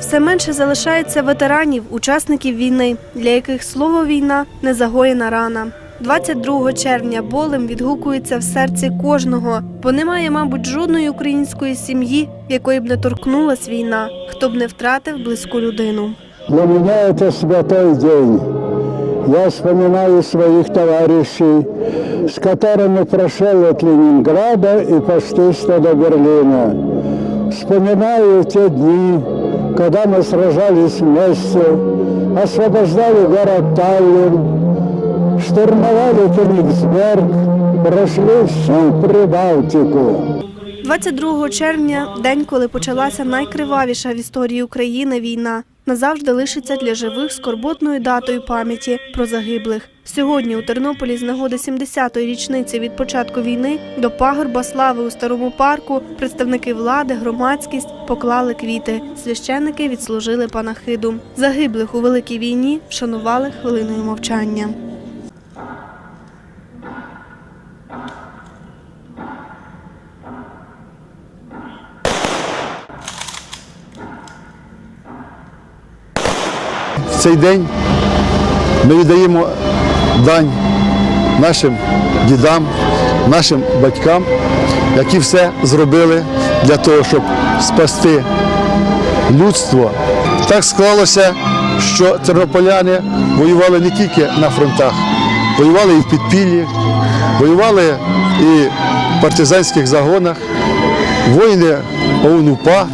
Все менше залишається ветеранів, учасників війни, для яких слово війна незагоєна рана. 22 червня болем відгукується в серці кожного, бо немає, мабуть, жодної української сім'ї, якої б не торкнулась війна, хто б не втратив близьку людину. Для меня это святой день. Я вспоминаю своих товарищей, с которыми прошел от Ленинграда и почти до Берлина. Вспоминаю те дни, когда мы сражались вместе, освобождали город Таллин, штурмовали Кенигсберг, прошли всю Прибалтику. 22 червня день, коли почалася найкривавіша в історії України війна, назавжди лишиться для живих скорботною датою пам'яті про загиблих. Сьогодні у Тернополі з нагоди 70-ї річниці від початку війни до пагорба слави у старому парку представники влади, громадськість поклали квіти. Священники відслужили панахиду. Загиблих у великій війні вшанували хвилиною мовчання. В цей день ми віддаємо дань нашим дідам, нашим батькам, які все зробили для того, щоб спасти людство. Так склалося, що тернополяни воювали не тільки на фронтах, воювали і в підпіллі, воювали і в партизанських загонах, воїни ОУН-УПА.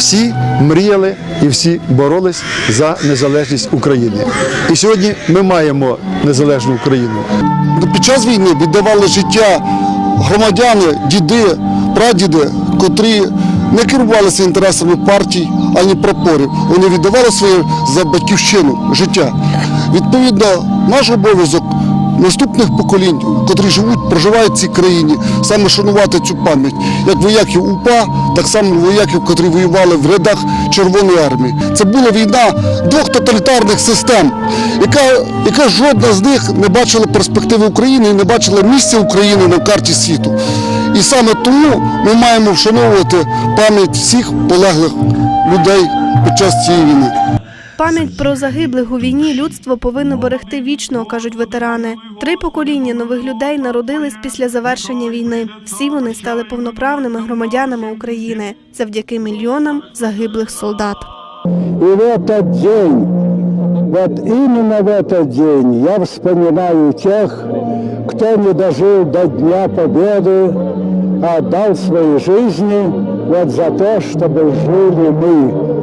Всі мріяли і всі боролись за незалежність України. І сьогодні ми маємо незалежну Україну. Під час війни віддавали життя громадяни, діди, прадіди, котрі не керувалися інтересами партій ані прапорів. Вони віддавали своє за батьківщину життя. Відповідно, наш обов'язок наступних поколінь, котрі живуть, проживають в цій країні, саме шанувати цю пам'ять, як вояків УПА, так само вояків, котрі воювали в рядах Червоної армії. Це була війна двох тоталітарних систем, яка, яка жодна з них не бачила перспективи України і не бачила місця України на карті світу. І саме тому ми маємо вшановувати пам'ять всіх полеглих людей під час цієї війни. Пам'ять про загиблих у війні людство повинно берегти вічно, кажуть ветерани. Три покоління нових людей народились після завершення війни. Всі вони стали повноправними громадянами України завдяки мільйонам загиблих солдат. И в этот день, вот именно в этот день я вспоминаю тех, кто не дожил до Дня Победы, а отдал свои жизни вот за то, чтобы жили мы.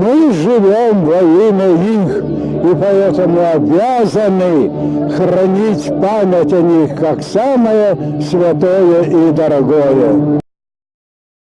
Мы живем во имя их, и поэтому обязаны хранить память о них как самое святое и дорогое.